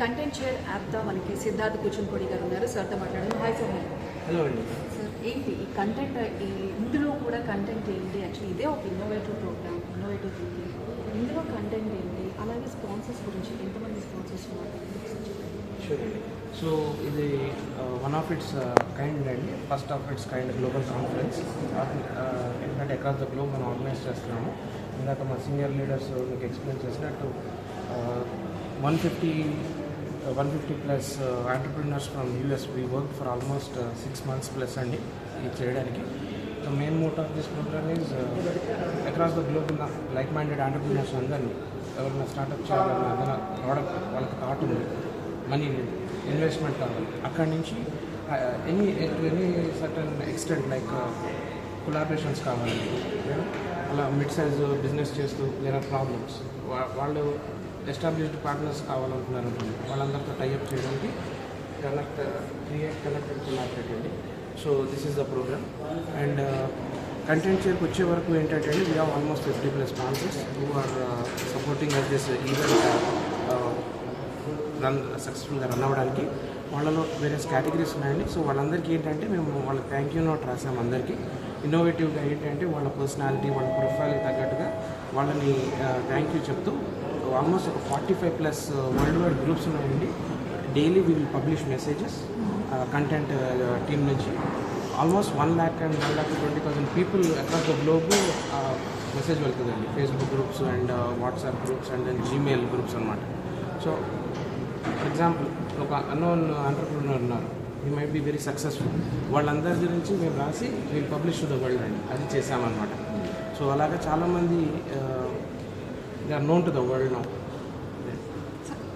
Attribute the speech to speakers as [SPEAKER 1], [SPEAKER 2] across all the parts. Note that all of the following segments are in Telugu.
[SPEAKER 1] కంటెంట్ షేర్ యాప్తో మనకి సిద్ధార్థ్ కూచుంపొడి గారు ఉన్నారు. సార్తో మాట్లాడారు హాయ్ సార్
[SPEAKER 2] హలో అండి.
[SPEAKER 1] సార్ ఏంటి ఈ కంటెంట్ ఈ ఇందులో కూడా కంటెంట్ ఏంటి? యాక్చువల్లీ ఇదే ఒక ఇన్నోవేటివ్ ప్రోగ్రామ్ ఇన్నోవేటివ్ థింకింగ్ ఇందులో కంటెంట్ ఏంటి? అలాగే స్పాన్సర్స్ గురించి ఎంతమంది స్పాన్సర్స్
[SPEAKER 2] అండి. సో ఇది వన్ ఆఫ్ ఇట్స్ కైండ్ అండి. First of its kind global conference ఎందుకంటే అక్రాస్ ద గ్లోబ్ మనం ఆర్గనైజ్ చేస్తున్నాము. ఇందాక మా సీనియర్ లీడర్స్ మీకు ఎక్స్ప్లెయిన్ చేసినట్టు one fifty one fifty plus entrepreneurs from US we work for almost six months plus అండి ఇది చేయడానికి. The main motto of this program is across the global like minded entrepreneurs అందరినీ ఎవరైనా స్టార్ట్అప్ చేయాలన్నా ఏదైనా ప్రోడక్ట్ వాళ్ళకి థాట్ ఉంది మనీ ఇన్వెస్ట్మెంట్ కావాలి. అక్కడి నుంచి any any certain extent like collaborations కావాలి. అలా మిడ్ సైజ్ బిజినెస్ చేస్తూ లేదా ప్రాబ్లమ్స్ వాళ్ళు ఎస్టాబ్లిష్డ్ పార్ట్నర్స్ కావాలనుకున్నారు అనుకోండి వాళ్ళందరితో టైఅప్ చేయడానికి కనెక్ట్ క్రియేట్ కనెక్ట్ కొలాబరేట్ అండి. So this is the program and content చేరుకు వచ్చే వరకు ఏంటంటే we have almost fifty plus sponsors who are supporting us this event run సక్సెస్ఫుల్గా రన్ అవ్వడానికి. వాళ్ళలో వేరియస్ కేటగిరీస్ ఉన్నాయండి. సో వాళ్ళందరికీ ఏంటంటే మేము వాళ్ళ థ్యాంక్ యూ నోట్ రాసాం అందరికీ. ఇన్నోవేటివ్గా ఏంటంటే వాళ్ళ పర్సనాలిటీ వాళ్ళ ప్రొఫైల్కి తగ్గట్టుగా వాళ్ళని థ్యాంక్ యూ చెప్తూ ఆల్మోస్ట్ ఒక forty five plus world wide groups ఉన్నాయండి daily we will publish messages content team నుంచి. Almost one lakh and one lakh twenty thousand people across the globe message వెళ్తుందండి. Facebook groups and WhatsApp groups and Gmail groups అనమాట సో ఎగ్జాంపుల్ ఒక అన్నోన్ ఆంటర్ప్రినర్ ఉన్నారు. ఈ మైట్ బి వెరీ సక్సెస్ఫుల్ వాళ్ళందరి గురించి మేము రాసి మేము పబ్లిష్ టు ద వరల్డ్ అండి. అది చేసామన్నమాట సో అలాగా చాలామంది they are known to the world now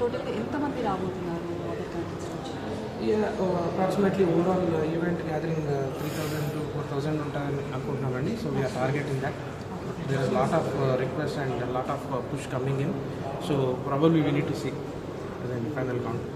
[SPEAKER 1] టోటల్గా ఎంతమంది రాబోతున్నారు
[SPEAKER 2] approximately overall event gathering three thousand to four thousand ఉంటాయని అనుకుంటున్నామండి. So we are targeting that there is lot of request and lot of push coming in so probably we need to see 对，你看到没